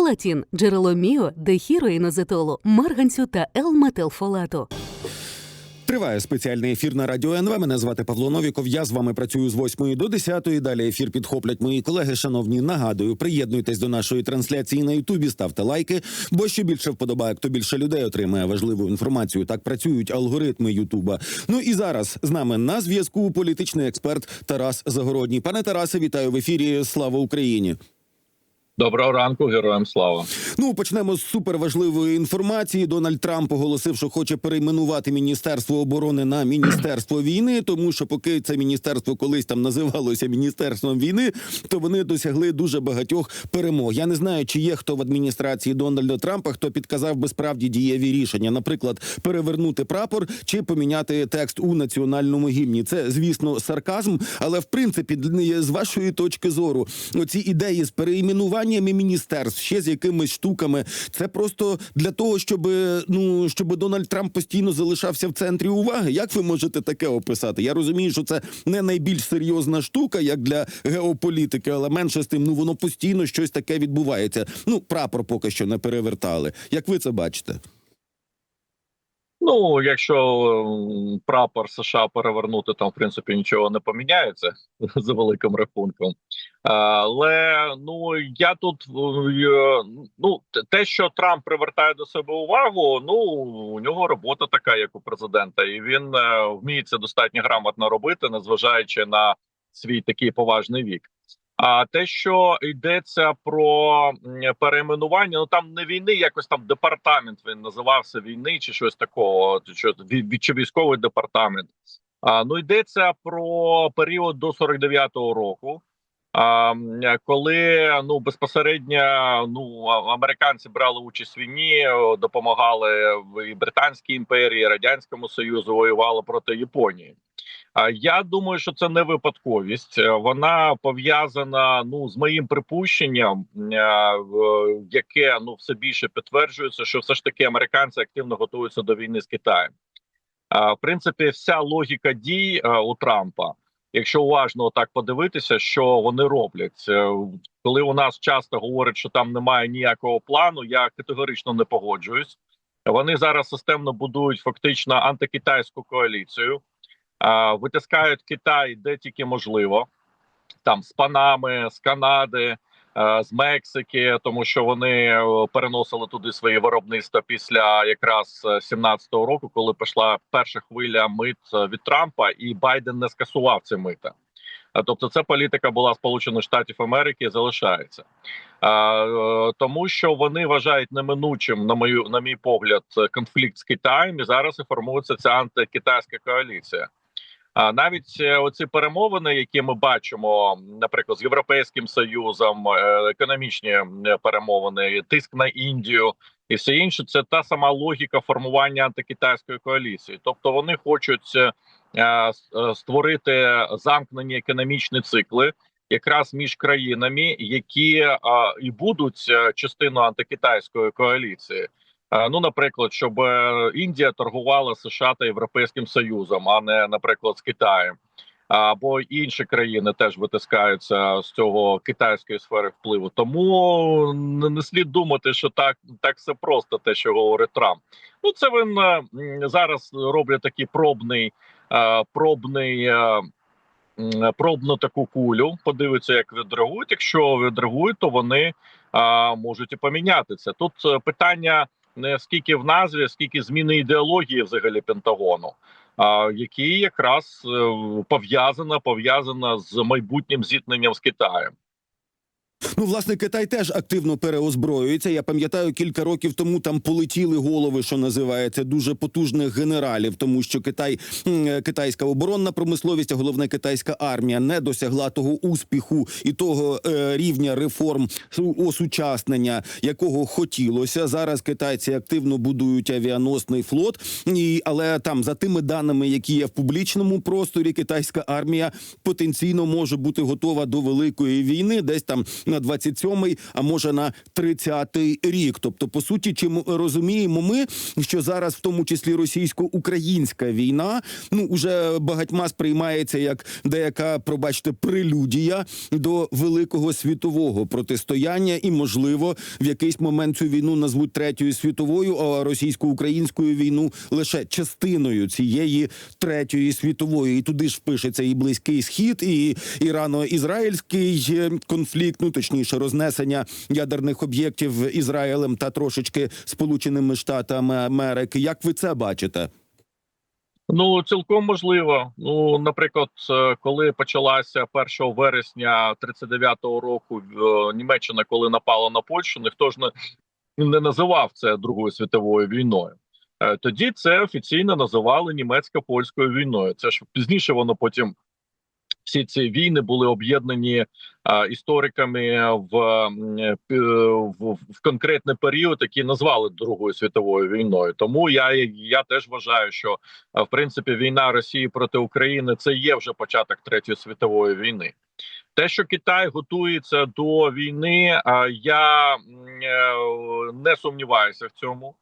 Фолатін – джерело міо, дехіроїнозетолу, марганцю та Л-метилфолату. Триває спеціальний ефір на радіо НВ. Мене звати Павло Новіков. Я з вами працюю з 8 до 10. Далі ефір підхоплять мої колеги. Шановні, нагадую, приєднуйтесь до нашої трансляції на Ютубі, ставте лайки. Бо що більше вподобає, то більше людей отримає важливу інформацію. Так працюють алгоритми Ютуба. Ну і зараз з нами на зв'язку політичний експерт Тарас Загородній. Пане Тарасе, вітаю в ефірі. Слава Україні! Доброго ранку, героям слава. Ну почнемо з суперважливої інформації. Дональд Трамп оголосив, що хоче перейменувати міністерство оборони на міністерство війни, тому що поки це міністерство колись там називалося міністерством війни, то вони досягли дуже багатьох перемог. Я не знаю, чи є хто в адміністрації Дональда Трампа, хто підказав би справді дієві рішення, наприклад, перевернути прапор чи поміняти текст у національному гімні. Це звісно сарказм, але в принципі з вашої точки зору, оці ідеї з переіменуваннями міністерств, ще з якимись штуками, це просто для того, щоб ну щоб Дональд Трамп постійно залишався в центрі уваги. Як ви можете таке описати? Я розумію, що це не найбільш серйозна штука, як для геополітики, але менше з тим, ну воно постійно щось таке відбувається. Ну, прапор поки що не перевертали. Як ви це бачите? Ну, якщо прапор США перевернути, там в принципі нічого не поміняється за великим рахунком. Але ну я тут е, ну те- що Трамп привертає до себе увагу, ну у нього робота така, як у президента, і він е, вміє це достатньо грамотно робити, незважаючи на свій такий поважний вік. А те, що йдеться про перейменування, ну там не війни, якось там департамент він називався війни чи щось такого, чи чи військовий департамент. А ну йдеться про період до 49-го року. А, коли ну безпосередньо ну американці брали участь в війні, допомагали і Британській імперії, і Радянському Союзу воювали проти Японії. Я думаю, що це не випадковість. Е, Вона пов'язана ну з моїм припущенням, е, яке ну все більше підтверджується, що все ж таки американці активно готуються до війни з Китаєм. В принципі, вся логіка дій е, у Трампа, якщо уважно так подивитися, що вони роблять, коли у нас часто говорять, що там немає ніякого плану, я категорично не погоджуюсь. Вони зараз системно будують фактично антикитайську коаліцію, витискають Китай де тільки можливо, там з Панами, з Канади. е, З Мексики, тому що вони е, переносили туди свої виробництва після якраз 17-го року, коли пішла перша хвиля мит е, від Трампа, і Байден не скасував ці мита. Тобто, це політика була Сполучених Штатів Америки залишається, е, тому що вони вважають неминучим, на мою на мій погляд, конфлікт з Китаєм, і зараз і формується ця антикитайська коаліція. А навіть е, оці перемовини, які ми бачимо, наприклад, з європейським союзом, е, економічні е, перемовини, тиск на Індію і все інше, це та сама логіка формування антикитайської коаліції. Тобто вони хочуть створити замкнені економічні цикли. Якраз між країнами, які і будуть частиною антикитайської коаліції, Ну, наприклад, щоб е, Індія торгувала США та Європейським Союзом, а не, наприклад, з Китаєм. Або інші країни теж витискаються з цього китайської сфери впливу. Тому не слід думати, що так так все просто, те, що говорить Трамп. Ну це він е, зараз роблять такий пробний, е, пробний. е, Пробну таку кулю, подивиться, як відреагують. Якщо відреагують, то вони а, можуть і поміняти це. Тут е, питання не скільки в назві, скільки зміни ідеології взагалі Пентагону, а, які якраз е, пов'язана пов'язана з майбутнім зіткненням з Китаєм. Ну, власне, Китай теж активно переозброюється. Я пам'ятаю, кілька років тому там полетіли голови, що називається, дуже потужних генералів, тому що Китай, е, китайська оборонна промисловість, а головне китайська армія не досягла того успіху і того е, рівня реформ су- осучаснення, якого хотілося. Зараз китайці активно будують авіаносний флот, і але там за тими даними, які є в публічному просторі, китайська армія потенційно може бути готова до великої війни, десь там на 27-й, а може на 30-й рік. Тобто, по суті, чи м- розуміємо ми, що зараз, в тому числі російсько-українська війна, ну уже багатьма сприймається як деяка, пробачте, прелюдія до великого світового протистояння, і можливо в якийсь момент цю війну назвуть третьою світовою, а російсько-українською війну лише частиною цієї третьої світової. І туди ж впишеться і близький схід, і ірано-ізраїльський е, конфлікт, ну точніше, рознесення ядерних об'єктів Ізраїлем та трошечки Сполученими Штатами Америки. Як ви це бачите? Ну цілком можливо. Ну, наприклад, е, коли почалася 1 вересня 39-го року е, Німеччина, коли напала на Польщу, ніхто ж не, не називав це Другою світовою війною. Е, Тоді це офіційно називали німецько-польською війною. Це ж пізніше воно потім. Всі ці війни були об'єднані а, істориками в, е, в, в конкретний період, який назвали Другою світовою війною. Тому я я теж вважаю, що в принципі війна Росії проти України це є вже початок третьої світової війни. Те, що Китай готується до війни, а, я е, не сумніваюся в цьому.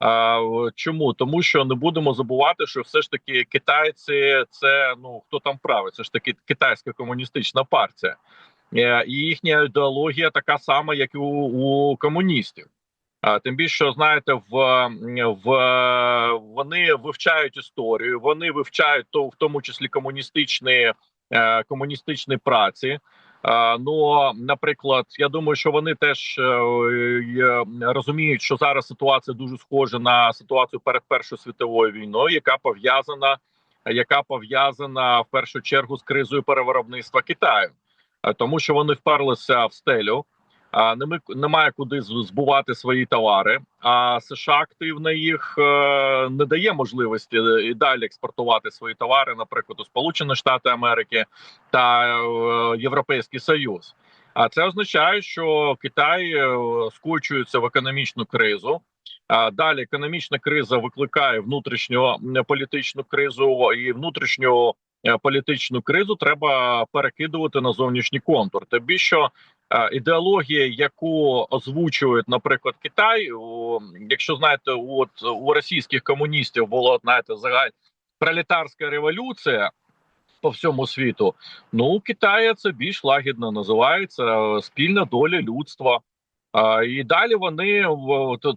А, чому? Тому що не будемо забувати, що все ж таки китайці це ну хто там правий, це ж таки китайська комуністична партія, Е, і їхня ідеологія така сама, як і у, у комуністів. А тим більше, знаєте, в, в вони вивчають історію, вони вивчають то, в тому числі комуністичні, е, комуністичні праці. Е, Ну, наприклад, я думаю, що вони теж е, розуміють, що зараз ситуація дуже схожа на ситуацію перед Першою світовою війною, яка пов'язана, яка пов'язана в першу чергу з кризою перевиробництва Китаю, Е, тому що вони вперлися в стелю. Немає куди збувати свої товари. А США активно їх е, не дає можливості і далі експортувати свої товари, наприклад, у Сполучені Штати Америки та е, Європейський Союз. А це означає, що Китай е, скочується в економічну кризу. А далі економічна криза викликає внутрішню політичну кризу і внутрішню е, політичну кризу треба перекидувати на зовнішній контур. Тобі що е, ідеологія, яку озвучують, наприклад, Китай, у, якщо знаєте, от у російських комуністів було знаєте, загаль пролетарська революція по всьому світу. Ну, у Китаї це більш лагідно називається е, спільна доля людства. І далі вони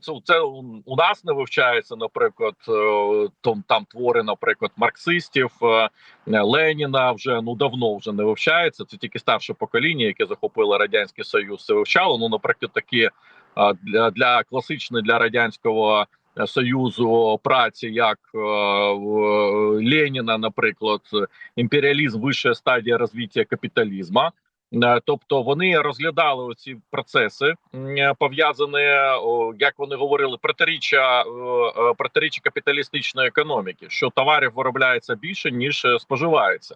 це, це у нас не вивчається, наприклад, е, там, там твори, наприклад, марксистів е, Леніна вже ну давно вже не вивчається. Це тільки старше покоління, яке захопило радянський союз. Це вивчало. Ну, наприклад, такі а, для, для класичної для радянського е, союзу праці, як е, Леніна, наприклад, імперіалізм вища стадія розвиття капіталізму. Е, Тобто вони розглядали оці процеси е, пов'язані, як вони говорили, протиріччя, е, е, протиріччя капіталістичної економіки, що товарів виробляється більше ніж е, споживається.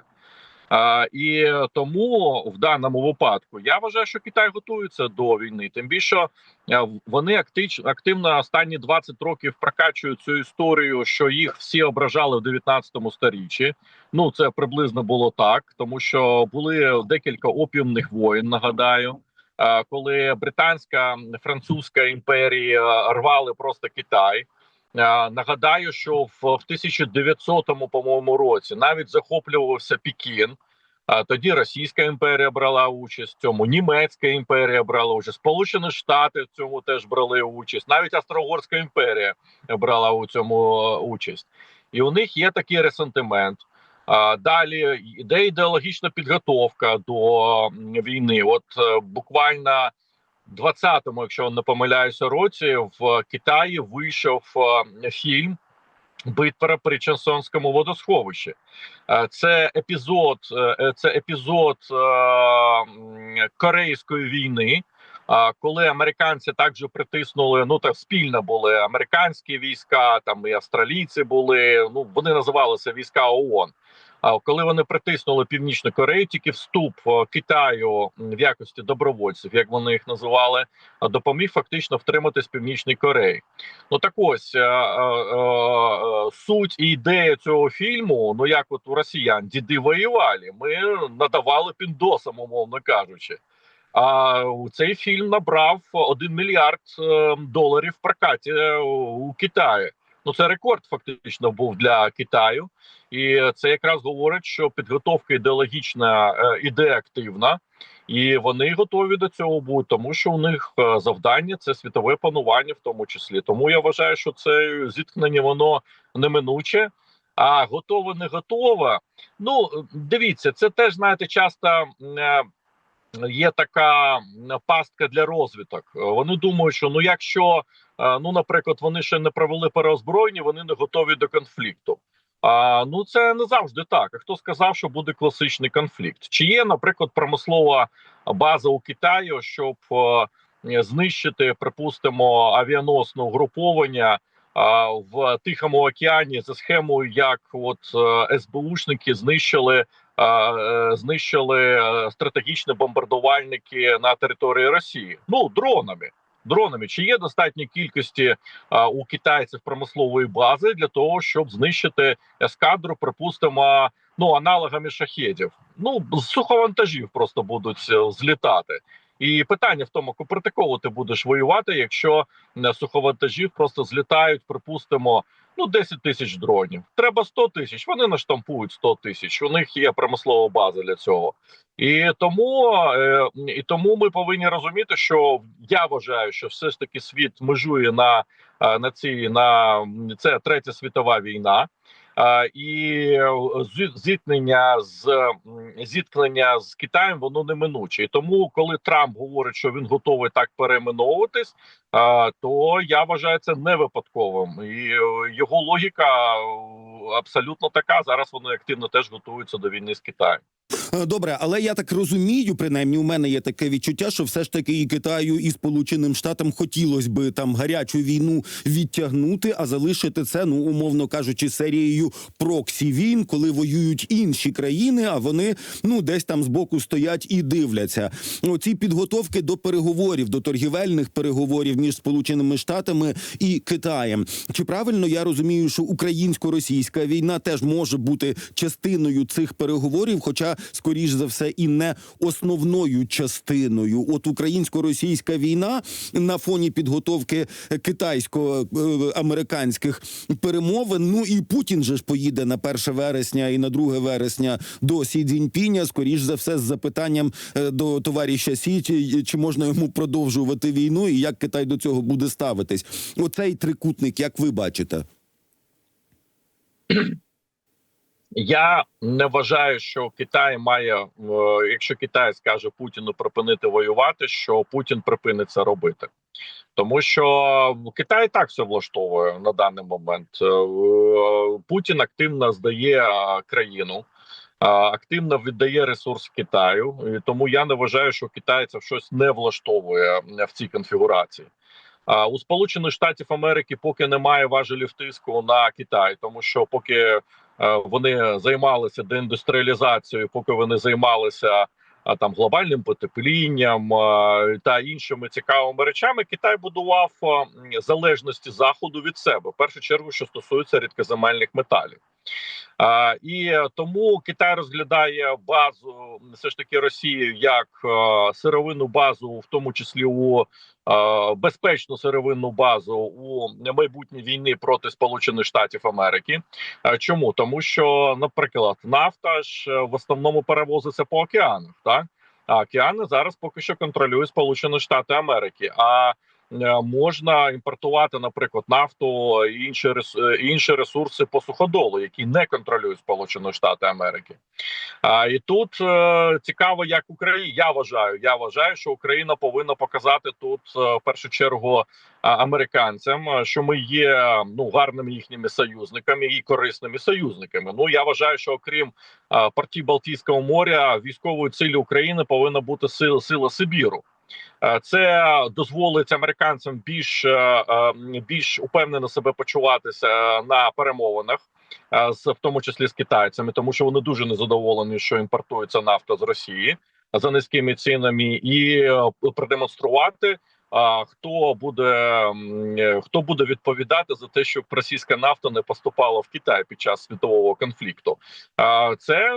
А, і тому в даному випадку я вважаю, що Китай готується до війни. Тим більше е, вони активно останні 20 років прокачують цю історію, що їх всі ображали в 19 сторіччі. Ну це приблизно було так, тому що були декілька опіумних воєн. Нагадаю, коли британська французька імперія е, рвали просто Китай. Нагадаю, що в, в 1900 по-моєму році навіть захоплювався Пекін. А тоді Російська імперія брала участь в цьому, Німецька імперія брала участь, Сполучені Штати в цьому теж брали участь. Навіть Австро-Угорська імперія брала у цьому е, участь, і у них є такий ресентимент. Далі йде ідеологічна підготовка до війни. От е, буквально 20-му, якщо не помиляюся, році в Китаї вийшов е, фільм Битва при Чансонському водосховищі. Е, Це епізод, е, це епізод е, Корейської війни. Коли американці також притиснули, ну так спільно були американські війська, там і австралійці були. Ну вони називалися війська ООН. А коли вони притиснули північну Корею, тільки вступ Китаю в якості добровольців, як вони їх називали, допоміг фактично втриматись Північній Кореї. Ну так ось е, е, е, суть і ідея цього фільму. Ну як от у росіян діди воювали, ми надавали піндосам, умовно кажучи. А цей фільм набрав 1 мільярд е, доларів в прокаті у Китаї. Ну це рекорд фактично був для Китаю, і це якраз говорить, що підготовка ідеологічна е, іде активна, і вони готові до цього будуть, тому що у них е, завдання це світове панування, в тому числі. Тому я вважаю, що це зіткнення воно неминуче. А готове не готове. Ну дивіться, це теж знаєте, часто е, є така пастка для розвиток. Вони думають, що ну якщо ну, наприклад, вони ще не провели переозброєння, вони не готові до конфлікту. А ну це не завжди так. А хто сказав, що буде класичний конфлікт? Чи є, наприклад, промислова база у Китаю, щоб знищити, припустимо, авіаносне угруповання в Тихому океані за схемою, як от е, СБУшники знищили е, знищили е, стратегічні бомбардувальники на території Росії? Ну дронами. Дронами чи є достатньо кількості а, у китайців промислової бази для того, щоб знищити ескадру, припустимо, ну аналогами шахедів? Ну з суховантажів просто будуть е, злітати. І питання в тому, проти ти будеш воювати, якщо е, суховантажів просто злітають, припустимо, ну 10 тисяч дронів. Треба 100 тисяч. Вони наштампують 100 тисяч. У них є промислова база для цього. І тому, е, і тому ми повинні розуміти, що я вважаю, що все ж таки світ межує на, е, на цій на це третя світова війна. І е, зіткнення з зіткнення з Китаєм воно неминуче. І тому, коли Трамп говорить, що він готовий так переименовуватись, то я вважаю це не випадковим. І е, його логіка е, абсолютно така. Зараз вони активно теж готуються до війни з Китаєм. Е, Добре, але я так розумію, принаймні у мене є таке відчуття, що все ж таки і Китаю, і Сполученим Штатам хотілося би там гарячу війну відтягнути, а залишити це, ну умовно кажучи, серією проксі війн, коли воюють інші країни, а вони ну десь там збоку стоять і дивляться. Оці підготовки до переговорів, до торгівельних переговорів між Сполученими Штатами і Китаєм. Чи правильно я розумію, що українсько-російська війна теж може бути частиною цих переговорів, хоча скоріш за все і не основною частиною? От українсько-російська війна на фоні підготовки китайсько-американських перемовин. Ну і Путін же ж поїде на 1 вересня і на 2 вересня до Сі Цзіньпіня, скоріш за все, з запитанням е, до товариша Сі, чи можна йому продовжувати війну, і як Китай до цього буде ставитись? Оцей трикутник, як ви бачите? Я не вважаю, що Китай має, е, якщо Китай скаже Путіну припинити воювати, що Путін припинить це робити, тому що Китай так все влаштовує на даний момент. Е, Путін активно здає е, країну. Активно віддає ресурс Китаю, тому я не вважаю, що китайців щось не влаштовує в цій конфігурації. У Сполучених Штатів Америки поки немає важелів тиску на Китай, тому що поки вони займалися деіндустріалізацією, поки вони займалися там глобальним потеплінням та іншими цікавими речами, Китай будував залежності заходу від себе. В першу чергу, що стосується рідкоземельних металів. І тому Китай розглядає базу все ж таки Росії як е, сировинну базу, в тому числі у е, безпечну сировинну базу у майбутній війни проти Сполучених Штатів Америки. Чому тому, що, наприклад, нафта ж е, в основному перевозиться по океанах, так а океани зараз поки що контролює Сполучені Штати Америки. А можна імпортувати, наприклад, нафту і інші рес- е, інші ресурси по суходолу, які не контролюють Сполучені Штати Америки. А і тут е, цікаво, як Україна. Я вважаю, я вважаю, що Україна повинна показати тут е, в першу чергу американцям, е, що ми є ну гарними їхніми союзниками і корисними союзниками. Ну я вважаю, що окрім е, партій Балтійського моря, військовою цілі України повинна бути сила сила Сибіру. Е, Це дозволить американцям більш е, е, більш упевнено себе почуватися на перемовинах, з в тому числі з китайцями, тому що вони дуже незадоволені, що імпортується нафта з Росії за низькими цінами, і продемонструвати. А, хто буде е, хто буде відповідати за те, щоб російська нафта не поступала в Китай під час світового конфлікту. А, Це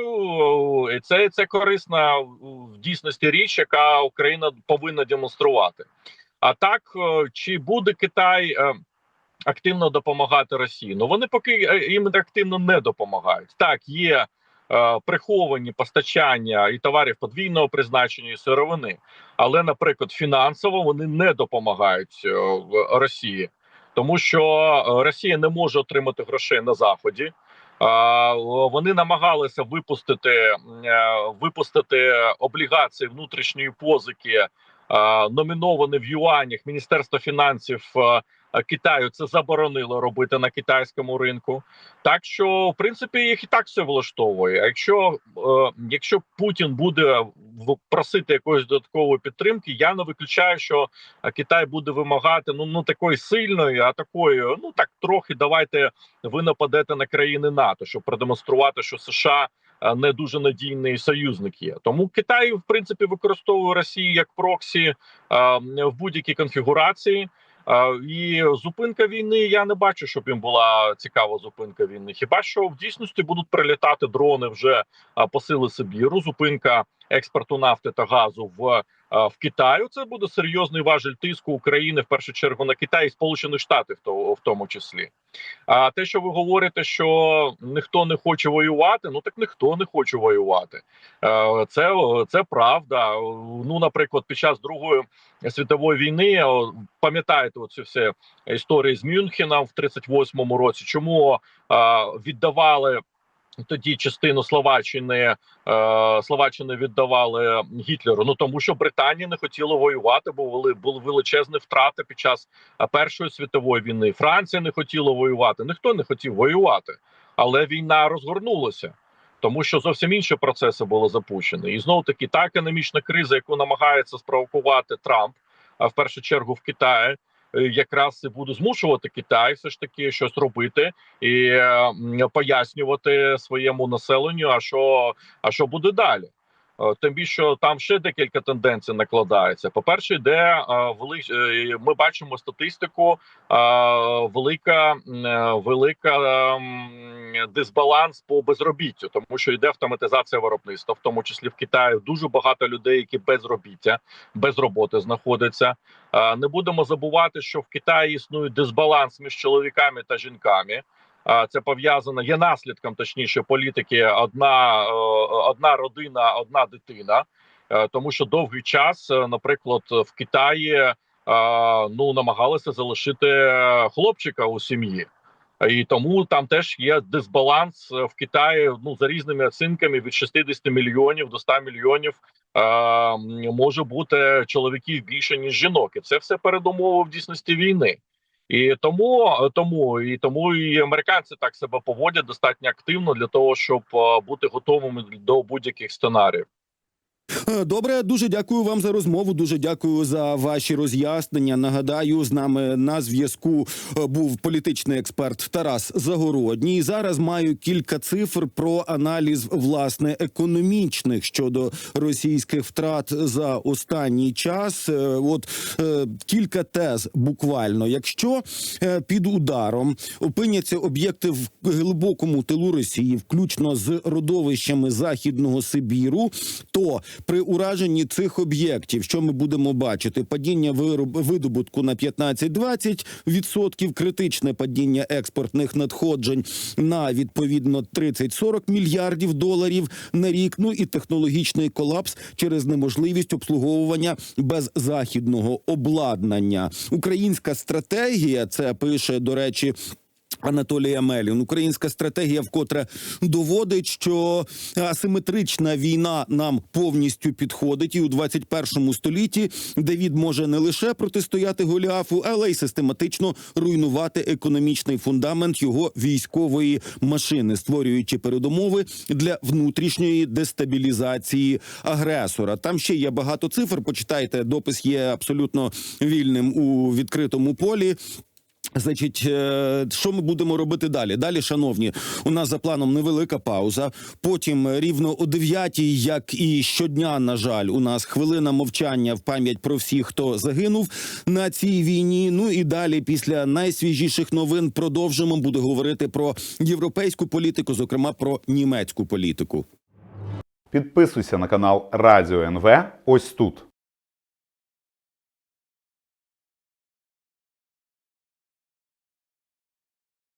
е, це, це корисна в дійсності річ, яка Україна повинна демонструвати. А так е, чи буде Китай активно допомагати Росії? Ну вони поки їм активно не допомагають. Так, є приховані постачання і товарів подвійного призначення і сировини, але, наприклад, фінансово вони не допомагають е, Росії, тому що е, Росія не може отримати грошей на заході. Вони намагалися випустити е, випустити облігації внутрішньої позики, е, номіновані в юанях. Міністерство фінансів е, Китаю це заборонило робити на китайському ринку. Так що, в принципі, їх і так все влаштовує. А якщо е, якщо Путін буде просити якоїсь додаткової підтримки, я не виключаю, що е, Китай буде вимагати ну ну такої сильної, а такої, ну так трохи давайте ви нападете на країни НАТО, щоб продемонструвати, що США е, не дуже надійний союзник є. Тому Китай, в принципі, використовує Росію як проксі е, в будь-якій конфігурації. І зупинка війни я не бачу, щоб їм була цікава зупинка війни. Хіба що в дійсності будуть прилітати дрони вже посили по сили Сибіру? Зупинка експорту нафти та газу в, в Китаю. Це буде серйозний важель тиску України в першу чергу на Китай і Сполучених Штатів, в тому числі. А те, що ви говорите, що ніхто не хоче воювати, ну так ніхто не хоче воювати. Е, Це, це правда. Ну, наприклад, під час другої світової війни пам'ятаєте оці всі історії з Мюнхеном в 38-му році. Чому е, віддавали тоді частину Словаччини е, Словаччини віддавали Гітлеру? Ну тому що Британія не хотіла воювати, бо були були величезні втрати під час е, Першої світової війни. Франція не хотіла воювати. Ніхто не хотів воювати, але війна розгорнулася. Тому що зовсім інші процеси були запущені, і знову таки та економічна криза, яку намагається спровокувати Трамп, а в першу чергу в Китаї, якраз буду змушувати Китай все ж таки щось робити і е, пояснювати своєму населенню, а що, а що буде далі. Е, Тим більше там ще декілька тенденцій накладається. По перше, йде е, вели... е, ми бачимо статистику. Велика велика дисбаланс по безробіттю, тому що йде автоматизація виробництва, в тому числі в Китаї. Дуже багато людей, які безробіття, без роботи знаходяться. Не будемо забувати, що в Китаї існує дисбаланс між чоловіками та жінками. Це пов'язано є наслідком, точніше, політики. Одна, е, одна родина, одна дитина. Е, Тому що довгий час, е, наприклад, в Китаї ну намагалися залишити хлопчика у сім'ї. І тому там теж є дисбаланс в Китаї. Ну за різними оцінками від 60 мільйонів до 100 мільйонів е, може бути чоловіків більше ніж жінок, і це все передумови в дійсності війни. І тому тому і тому і американці так себе поводять достатньо активно для того, щоб е, бути готовими до будь-яких сценаріїв. Е, Добре, дуже дякую вам за розмову. Дуже дякую за ваші роз'яснення. Нагадаю, з нами на зв'язку е, був політичний експерт Тарас Загородній. Зараз маю кілька цифр про аналіз власне економічних щодо російських втрат за останній час. Е, От кілька тез буквально. Якщо під ударом опиняться об'єкти в глибокому тилу Росії, включно з родовищами Західного Сибіру, то при ураженні цих об'єктів, що ми будемо бачити, падіння видобутку на 15-20%, критичне падіння експортних надходжень на відповідно 30-40 мільярдів доларів на рік. Ну і технологічний колапс через неможливість обслуговування беззахідного обладнання. Українська стратегія це пише до речі. Анатолія Мелін, українська стратегія вкотре доводить, що асиметрична війна нам повністю підходить, і у 21 столітті Давід може не лише протистояти Голіафу, але й систематично руйнувати економічний фундамент його військової машини, створюючи передумови для внутрішньої дестабілізації агресора. Там ще є багато цифр. Почитайте, допис є абсолютно вільним у відкритому полі. Значить, е, що ми будемо робити далі? Далі, шановні, у нас за планом невелика пауза. Потім рівно о 9 як і щодня, на жаль, у нас хвилина мовчання в пам'ять про всіх, хто загинув на цій війні. Ну і далі, після найсвіжіших новин, продовжимо. Буду говорити про європейську політику, зокрема про німецьку політику. Підписуйся на канал Радіо НВ ось тут.